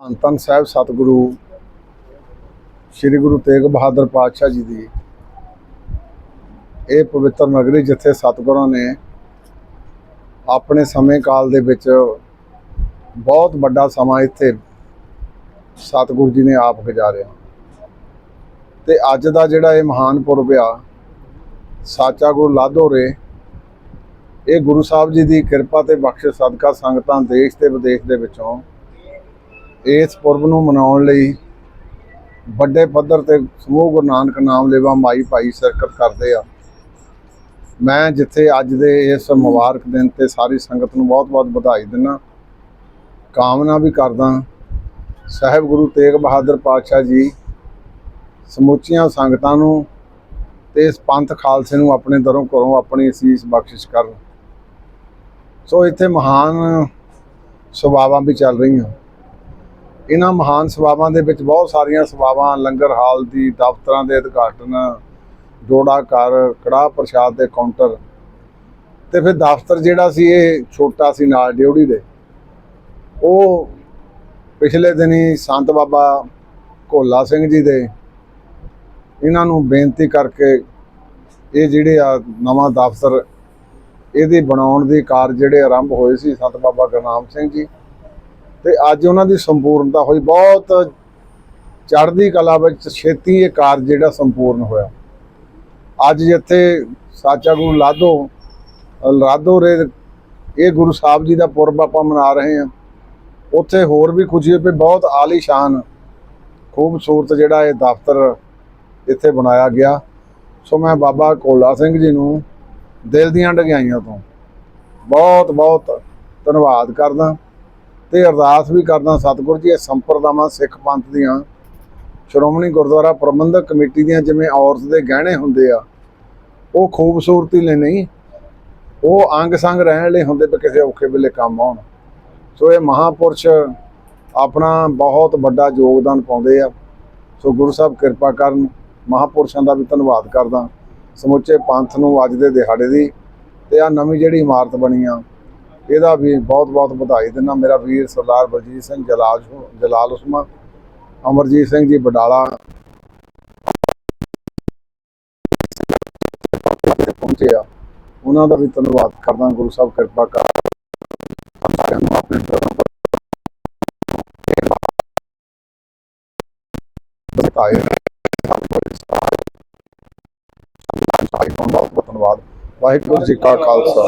ਧੰਨ ਧੰਨ ਸਾਹਿਬ ਸਤਿਗੁਰੂ, ਸ੍ਰੀ ਗੁਰੂ ਤੇਗ ਬਹਾਦਰ ਪਾਤਸ਼ਾਹ ਜੀ ਦੀ। ਇਹ ਪਵਿੱਤਰ ਨਗਰੀ ਜਿੱਥੇ ਸਤਿਗੁਰਾਂ ਨੇ ਆਪਣੇ ਸਮੇਂ ਕਾਲ ਦੇ ਵਿੱਚ ਬਹੁਤ ਵੱਡਾ ਸਮਾਂ ਇੱਥੇ ਸਤਿਗੁਰੂ ਜੀ ਨੇ ਆਪ ਗੁਜ਼ਾਰਿਆ। ਤੇ ਅੱਜ ਦਾ ਜਿਹੜਾ ਇਹ ਮਹਾਨ ਪੁਰਬ ਆ ਸਾਚਾ ਗੁਰੂ ਲਾਧੋਰੇ ਇਹ ਗੁਰੂ ਸਾਹਿਬ ਜੀ ਦੀ ਕਿਰਪਾ ਤੇ ਬਖਸ਼ਿਸ਼ ਸਦਕਾ ਸੰਗਤਾਂ ਦੇਸ਼ ਤੇ ਵਿਦੇਸ਼ ਦੇ ਵਿੱਚੋਂ ਇਸ ਪੁਰਬ ਨੂੰ ਮਨਾਉਣ ਲਈ ਵੱਡੇ ਪੱਧਰ ਤੇ ਸਮੂਹ ਗੁਰੂ ਨਾਨਕ ਨਾਮ ਲੇਵਾ ਮਾਈ ਭਾਈ ਸ਼ਿਰਕਤ ਕਰਦੇ ਆ। ਮੈਂ ਜਿੱਥੇ ਅੱਜ ਦੇ ਇਸ ਮੁਬਾਰਕ ਦਿਨ ਤੇ ਸਾਰੀ ਸੰਗਤ ਨੂੰ ਬਹੁਤ-ਬਹੁਤ ਵਧਾਈ ਦਿੰਦਾ ਕਾਮਨਾ ਵੀ ਕਰਦਾ। ਸਾਹਿਬ ਗੁਰੂ ਤੇਗ ਬਹਾਦਰ ਪਾਤਸ਼ਾਹ ਜੀ ਸਮੁੱਚੀਆਂ ਸੰਗਤਾਂ ਨੂੰ ਤੇ ਇਸ ਪੰਥ ਖਾਲਸੇ ਨੂੰ ਆਪਣੇ ਦਰੋਂ ਘਰੋਂ ਆਪਣੀ ਅਸੀਸ ਬਖਸ਼ਿਸ਼ ਕਰਨ। ਸੋ ਇੱਥੇ ਮਹਾਨ ਸਭਾਵਾਂ ਵੀ ਚੱਲ ਰਹੀਆਂ। ਇਹਨਾਂ ਮਹਾਨ ਸਭਾਵਾਂ ਦੇ ਵਿੱਚ ਬਹੁਤ ਸਾਰੀਆਂ ਸਭਾਵਾਂ, ਲੰਗਰ ਹਾਲ ਦੀ, ਦਫ਼ਤਰਾਂ ਦੇ ਉਦਘਾਟਨ, ਜੋੜਾ ਘਰ, ਕੜਾਹ ਪ੍ਰਸ਼ਾਦ ਦੇ ਕਾਊਂਟਰ ਤੇ ਫਿਰ ਦਫ਼ਤਰ ਜਿਹੜਾ ਸੀ ਇਹ ਛੋਟਾ ਸੀ ਨਾਲ ਡਿਉੜੀ ਦੇ। ਉਹ ਪਿਛਲੇ ਦਿਨੀ ਸੰਤ ਬਾਬਾ ਕੋਲਾ ਸਿੰਘ ਜੀ ਦੇ ਇਹਨਾਂ ਨੂੰ ਬੇਨਤੀ ਕਰਕੇ ਇਹ ਜਿਹੜੇ ਆ ਨਵਾਂ ਦਫ਼ਤਰ ਇਹਦੀ ਬਣਾਉਣ ਦੀ ਕਾਰ ਜਿਹੜੇ ਆਰੰਭ ਹੋਏ ਸੀ ਸੰਤ ਬਾਬਾ ਗੁਰਨਾਮ ਸਿੰਘ ਜੀ ਤੇ ਅੱਜ ਉਹਨਾਂ ਦੀ ਸੰਪੂਰਨਤਾ ਹੋਈ। ਬਹੁਤ ਚੜ੍ਹਦੀ ਕਲਾ ਵਿੱਚ ਛੇਤੀ ਇਹ ਕਾਰਜ ਜਿਹੜਾ ਸੰਪੂਰਨ ਹੋਇਆ। ਅੱਜ ਜਿੱਥੇ ਸਾਚਾ ਗੁਰੂ ਲਾਧੋ ਲਾਧੋ ਰੇ ਇਹ ਗੁਰੂ ਸਾਹਿਬ ਜੀ ਦਾ ਪੁਰਬ ਆਪਾਂ ਮਨਾ ਰਹੇ ਹਾਂ, ਉੱਥੇ ਹੋਰ ਵੀ ਖੁਸ਼ੀ ਹੈ ਬਹੁਤ ਆਲੀਸ਼ਾਨ ਖੂਬਸੂਰਤ ਜਿਹੜਾ ਇਹ ਦਫ਼ਤਰ ਇੱਥੇ ਬਣਾਇਆ ਗਿਆ। ਸੋ ਮੈਂ ਬਾਬਾ ਕੋਲਾ ਸਿੰਘ ਜੀ ਨੂੰ ਦਿਲ ਦੀਆਂ ਡਗਿਆਈਆਂ ਤੋਂ ਬਹੁਤ ਬਹੁਤ ਧੰਨਵਾਦ ਕਰਦਾ। ਤੇ ਅਰਦਾਸ ਵੀ ਕਰਦਾ ਸਤਿਗੁਰੂ ਜੀ, ਇਹ ਸੰਪਰਦਾਵਾਂ ਸਿੱਖ ਪੰਥ ਦੀਆਂ, ਸ਼੍ਰੋਮਣੀ ਗੁਰਦੁਆਰਾ ਪ੍ਰਬੰਧਕ ਕਮੇਟੀ ਦੀਆਂ ਜਿਵੇਂ ਔਰਤ ਦੇ ਗਹਿਣੇ ਹੁੰਦੇ ਆ, ਉਹ ਖੂਬਸੂਰਤੀ ਲਈ ਨਹੀਂ, ਉਹ ਅੰਗ ਸੰਗ ਰਹਿਣ ਲਈ ਹੁੰਦੇ ਤੇ ਕਿਸੇ ਔਖੇ ਵੇਲੇ ਕੰਮ ਆਉਣ। ਸੋ ਇਹ ਮਹਾਪੁਰਸ਼ ਆਪਣਾ ਬਹੁਤ ਵੱਡਾ ਯੋਗਦਾਨ ਪਾਉਂਦੇ ਆ। ਸੋ ਗੁਰੂ ਸਾਹਿਬ ਕਿਰਪਾ ਕਰਨ, ਮਹਾਪੁਰਸ਼ਾਂ ਦਾ ਵੀ ਧੰਨਵਾਦ ਕਰਦਾ। ਸਮੁੱਚੇ ਪੰਥ ਨੂੰ ਅੱਜ ਦੇ ਦਿਹਾੜੇ ਦੀ, ਤੇ ਆ ਨਵੀਂ ਜਿਹੜੀ ਇਮਾਰਤ ਬਣੀ ਆ ਇਹਦਾ ਵੀ ਬਹੁਤ ਬਹੁਤ ਵਧਾਈ ਦਿੰਦਾ। ਮੇਰਾ ਵੀਰ ਸਰਦਾਰ ਬਲਜੀਤ ਸਿੰਘ ਜਲਾਲ ਜਲਾਲ ਉਸਮਾ, ਅਮਰਜੀਤ ਸਿੰਘ ਜੀ ਬਡਾਲਾ ਪਹੁੰਚੇ ਆ। ਉਹਨਾਂ ਦਾ ਵੀ ਧੰਨਵਾਦ ਕਰਦਾ। ਗੁਰੂ ਸਾਹਿਬ ਕਿਰਪਾ ਕਰ। ਸਾਰਿਆਂ ਨੂੰ ਆਪਣੇ ਦਰਾਂ ਬਤਾਏ ਸਭ ਕੁਝ ਧੰਨਵਾਦ। ਵਾਹਿਗੁਰੂ ਜੀ ਕਾ ਖਾਲਸਾ।